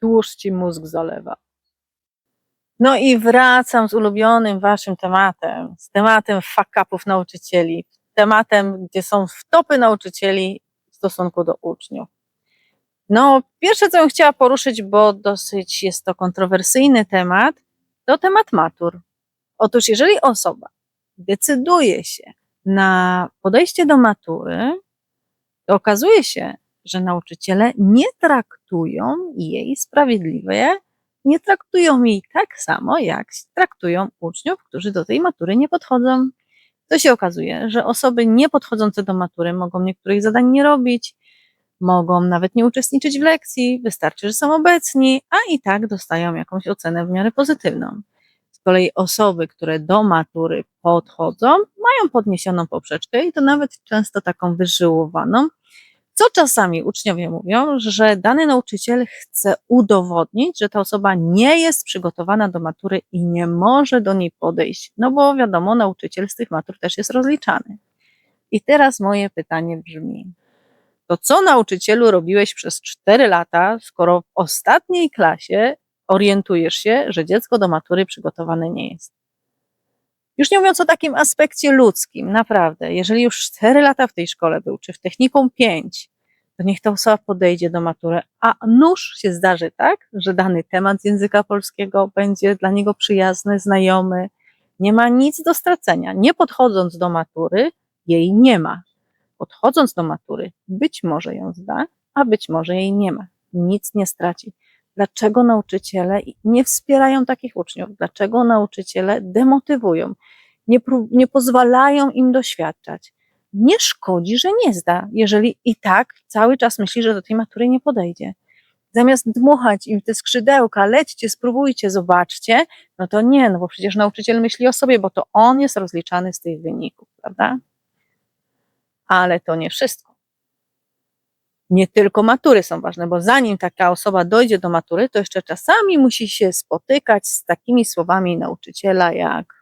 tłuszcz ci mózg zalewa. No i wracam z ulubionym waszym tematem, z tematem fuck nauczycieli, tematem, gdzie są wtopy nauczycieli w stosunku do uczniów. No, pierwsze, co bym chciała poruszyć, bo dosyć jest to kontrowersyjny temat, to temat matur. Otóż, jeżeli osoba decyduje się na podejście do matury, to okazuje się, że nauczyciele nie traktują jej sprawiedliwie, nie traktują jej tak samo, jak traktują uczniów, którzy do tej matury nie podchodzą. To się okazuje, że osoby nie podchodzące do matury mogą niektórych zadań nie robić, mogą nawet nie uczestniczyć w lekcji, wystarczy, że są obecni, a i tak dostają jakąś ocenę w miarę pozytywną. Z kolei osoby, które do matury podchodzą, mają podniesioną poprzeczkę i to nawet często taką wyżyłowaną, co czasami uczniowie mówią, że dany nauczyciel chce udowodnić, że ta osoba nie jest przygotowana do matury i nie może do niej podejść, no bo wiadomo, nauczyciel z tych matur też jest rozliczany. I teraz moje pytanie brzmi: to co nauczycielu robiłeś przez 4 lata, skoro w ostatniej klasie orientujesz się, że dziecko do matury przygotowane nie jest? Już nie mówiąc o takim aspekcie ludzkim, naprawdę, jeżeli już 4 lata w tej szkole był, czy w technikum 5, to niech ta osoba podejdzie do matury, a nuż się zdarzy tak, że dany temat z języka polskiego będzie dla niego przyjazny, znajomy, nie ma nic do stracenia. Nie podchodząc do matury, jej nie ma. Podchodząc do matury, być może ją zda, a być może jej nie ma. Nic nie straci. Dlaczego nauczyciele nie wspierają takich uczniów? Dlaczego nauczyciele demotywują? Nie, nie pozwalają im doświadczać? Nie szkodzi, że nie zda, jeżeli i tak cały czas myśli, że do tej matury nie podejdzie. Zamiast dmuchać im te skrzydełka, lećcie, spróbujcie, zobaczcie, no to nie, no bo przecież nauczyciel myśli o sobie, bo to on jest rozliczany z tych wyników, prawda? Ale to nie wszystko nie tylko matury są ważne, bo zanim taka osoba dojdzie do matury, to jeszcze czasami musi się spotykać z takimi słowami nauczyciela jak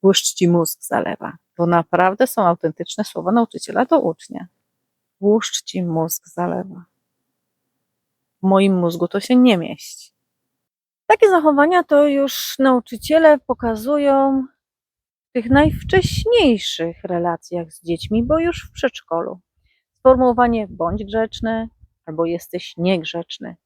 tłuszcz ci mózg zalewa. To naprawdę są autentyczne słowa nauczyciela do ucznia. Tłuszcz ci mózg zalewa. W moim mózgu to się nie mieści. Takie zachowania to już nauczyciele pokazują w tych najwcześniejszych relacjach z dziećmi, bo już w przedszkolu sformułowanie bądź grzeczny albo jesteś niegrzeczny.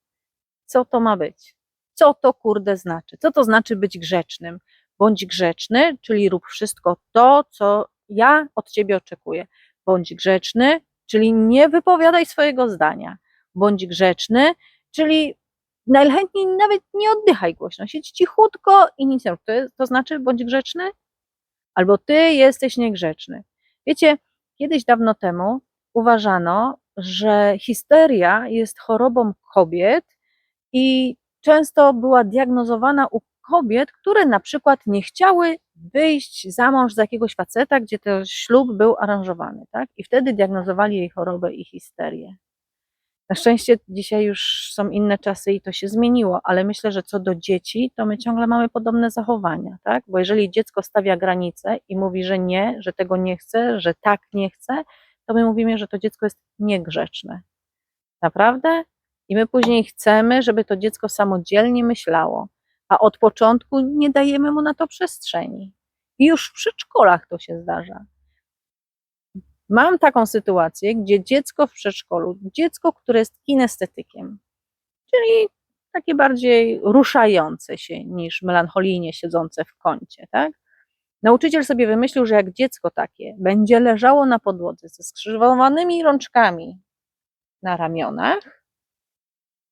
Co to ma być? Co to kurde znaczy? Co to znaczy być grzecznym? Bądź grzeczny, czyli rób wszystko to, co ja od ciebie oczekuję. Bądź grzeczny, czyli nie wypowiadaj swojego zdania. Bądź grzeczny, czyli najchętniej nawet nie oddychaj głośno, siedź cichutko i nic nie rób. To, to znaczy bądź grzeczny? Albo ty jesteś niegrzeczny. Wiecie, kiedyś dawno temu uważano, że histeria jest chorobą kobiet i często była diagnozowana u kobiet, które na przykład nie chciały wyjść za mąż za jakiegoś faceta, gdzie ten ślub był aranżowany, tak? I wtedy diagnozowali jej chorobę i histerię. Na szczęście dzisiaj już są inne czasy i to się zmieniło, ale myślę, że co do dzieci, to my ciągle mamy podobne zachowania, tak? Bo jeżeli dziecko stawia granice i mówi, że nie, że tego nie chce, że tak nie chce, to my mówimy, że to dziecko jest niegrzeczne. Naprawdę? I my później chcemy, żeby to dziecko samodzielnie myślało, a od początku nie dajemy mu na to przestrzeni. I już w przedszkolach to się zdarza. Mam taką sytuację, gdzie dziecko w przedszkolu, dziecko, które jest kinestetykiem, czyli takie bardziej ruszające się niż melancholijnie siedzące w kącie, tak? Nauczyciel sobie wymyślił, że jak dziecko takie będzie leżało na podłodze ze skrzyżowanymi rączkami na ramionach,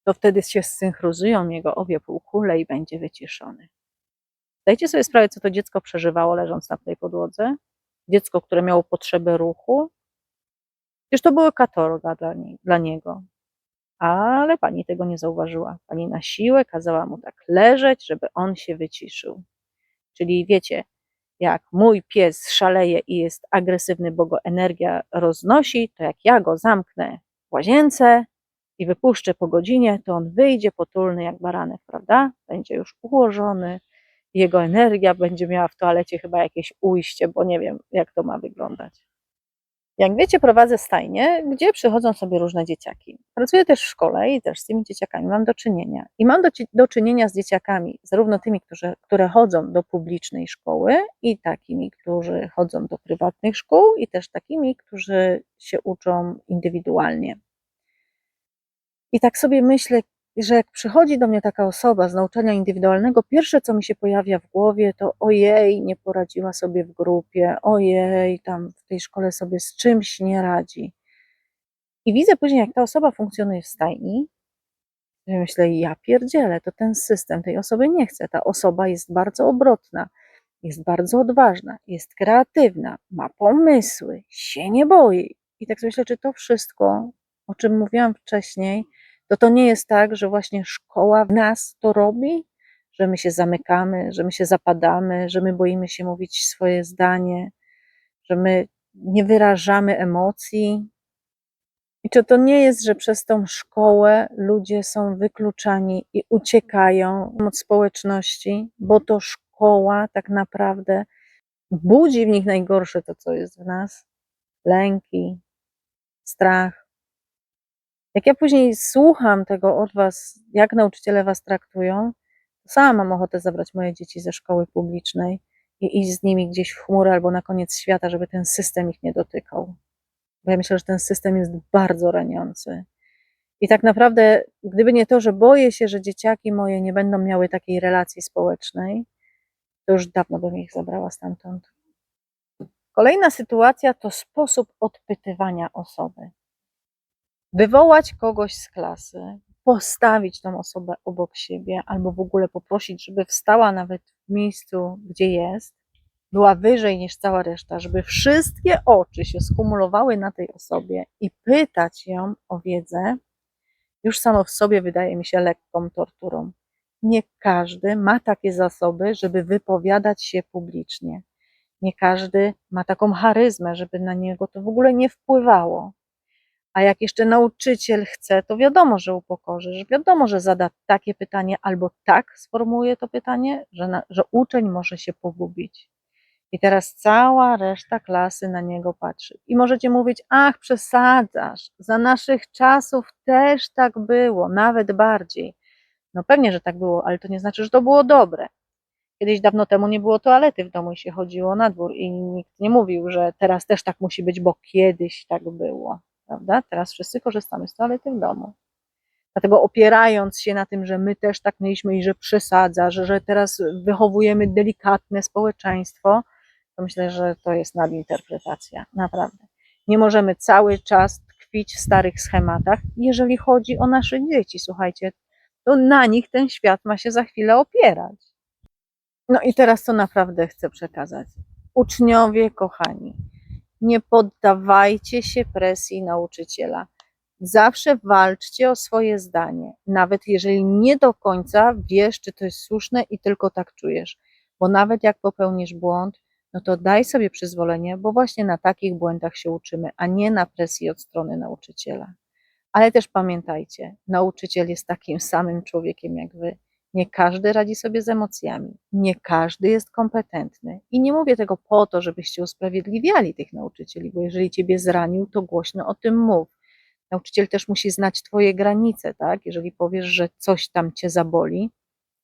to wtedy się zsynchrozują jego obie półkule i będzie wyciszony. Zdajcie sobie sprawę, co to dziecko przeżywało leżąc na tej podłodze? Dziecko, które miało potrzebę ruchu? Przecież to były katorga dla, nie, dla niego. Ale pani tego nie zauważyła. Pani na siłę kazała mu tak leżeć, żeby on się wyciszył. Czyli wiecie, jak mój pies szaleje i jest agresywny, bo go energia roznosi, to jak ja go zamknę w łazience i wypuszczę po godzinie, to on wyjdzie potulny jak baranek, prawda? Będzie już ułożony, jego energia będzie miała w toalecie chyba jakieś ujście, bo nie wiem, jak to ma wyglądać. Jak wiecie, prowadzę stajnię, gdzie przychodzą sobie różne dzieciaki. Pracuję też w szkole i też z tymi dzieciakami mam do czynienia. I mam do, do czynienia z dzieciakami, zarówno tymi, którzy, które chodzą do publicznej szkoły, i takimi, którzy chodzą do prywatnych szkół, i też takimi, którzy się uczą indywidualnie. I tak sobie myślę, że jak przychodzi do mnie taka osoba z nauczania indywidualnego, pierwsze co mi się pojawia w głowie to ojej, nie poradziła sobie w grupie, ojej, tam w tej szkole sobie z czymś nie radzi. I widzę później, jak ta osoba funkcjonuje w stajni, i myślę, ja pierdzielę, to ten system tej osoby nie chce. Ta osoba jest bardzo obrotna, jest bardzo odważna, jest kreatywna, ma pomysły, się nie boi. I tak sobie myślę, czy to wszystko, o czym mówiłam wcześniej, to to nie jest tak, że właśnie szkoła w nas to robi, że my się zamykamy, że my się zapadamy, że my boimy się mówić swoje zdanie, że my nie wyrażamy emocji. I czy to nie jest, że przez tą szkołę ludzie są wykluczani i uciekają od społeczności, bo to szkoła tak naprawdę budzi w nich najgorsze to, co jest w nas lęki, strach. Jak ja później słucham tego od Was, jak nauczyciele Was traktują, to sama mam ochotę zabrać moje dzieci ze szkoły publicznej i iść z nimi gdzieś w chmury albo na koniec świata, żeby ten system ich nie dotykał. Bo ja myślę, że ten system jest bardzo raniący. I tak naprawdę, gdyby nie to, że boję się, że dzieciaki moje nie będą miały takiej relacji społecznej, to już dawno bym ich zabrała stamtąd. Kolejna sytuacja to sposób odpytywania osoby wywołać kogoś z klasy, postawić tą osobę obok siebie, albo w ogóle poprosić, żeby wstała nawet w miejscu, gdzie jest, była wyżej niż cała reszta, żeby wszystkie oczy się skumulowały na tej osobie i pytać ją o wiedzę, już samo w sobie wydaje mi się lekką torturą. Nie każdy ma takie zasoby, żeby wypowiadać się publicznie. Nie każdy ma taką charyzmę, żeby na niego to w ogóle nie wpływało. A jak jeszcze nauczyciel chce, to wiadomo, że upokorzy, że wiadomo, że zada takie pytanie albo tak sformułuje to pytanie, że, na, że uczeń może się pogubić. I teraz cała reszta klasy na niego patrzy. I możecie mówić, ach, przesadzasz, za naszych czasów też tak było, nawet bardziej. No pewnie, że tak było, ale to nie znaczy, że to było dobre. Kiedyś dawno temu nie było toalety w domu i się chodziło na dwór i nikt nie mówił, że teraz też tak musi być, bo kiedyś tak było prawda? Teraz wszyscy korzystamy z toalety w domu. Dlatego opierając się na tym, że my też tak mieliśmy i że przesadza, że, że teraz wychowujemy delikatne społeczeństwo, to myślę, że to jest nadinterpretacja, naprawdę. Nie możemy cały czas tkwić w starych schematach, jeżeli chodzi o nasze dzieci. Słuchajcie, to na nich ten świat ma się za chwilę opierać. No i teraz co naprawdę chcę przekazać. Uczniowie, kochani, nie poddawajcie się presji nauczyciela. Zawsze walczcie o swoje zdanie, nawet jeżeli nie do końca wiesz, czy to jest słuszne i tylko tak czujesz. Bo nawet jak popełnisz błąd, no to daj sobie przyzwolenie, bo właśnie na takich błędach się uczymy, a nie na presji od strony nauczyciela. Ale też pamiętajcie, nauczyciel jest takim samym człowiekiem jak wy. Nie każdy radzi sobie z emocjami, nie każdy jest kompetentny. I nie mówię tego po to, żebyście usprawiedliwiali tych nauczycieli, bo jeżeli ciebie zranił, to głośno o tym mów. Nauczyciel też musi znać Twoje granice, tak? Jeżeli powiesz, że coś tam cię zaboli,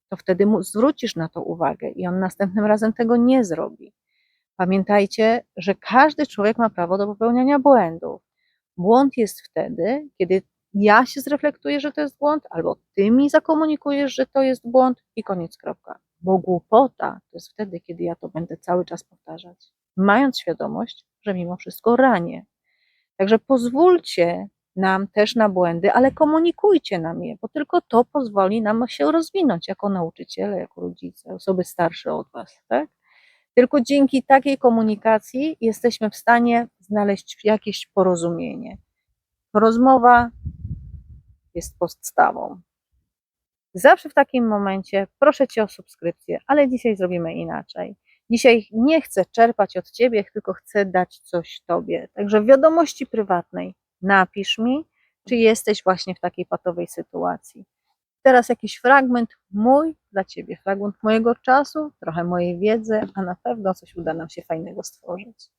to wtedy mu zwrócisz na to uwagę i on następnym razem tego nie zrobi. Pamiętajcie, że każdy człowiek ma prawo do popełniania błędów. Błąd jest wtedy, kiedy ja się zreflektuję, że to jest błąd, albo ty mi zakomunikujesz, że to jest błąd i koniec, kropka. Bo głupota to jest wtedy, kiedy ja to będę cały czas powtarzać, mając świadomość, że mimo wszystko ranię. Także pozwólcie nam też na błędy, ale komunikujcie nam je, bo tylko to pozwoli nam się rozwinąć jako nauczyciele, jako rodzice, osoby starsze od Was, tak? Tylko dzięki takiej komunikacji jesteśmy w stanie znaleźć jakieś porozumienie. Rozmowa jest podstawą. Zawsze w takim momencie proszę Cię o subskrypcję, ale dzisiaj zrobimy inaczej. Dzisiaj nie chcę czerpać od Ciebie, tylko chcę dać coś Tobie. Także w wiadomości prywatnej napisz mi, czy jesteś właśnie w takiej patowej sytuacji. Teraz jakiś fragment mój dla Ciebie, fragment mojego czasu, trochę mojej wiedzy, a na pewno coś uda nam się fajnego stworzyć.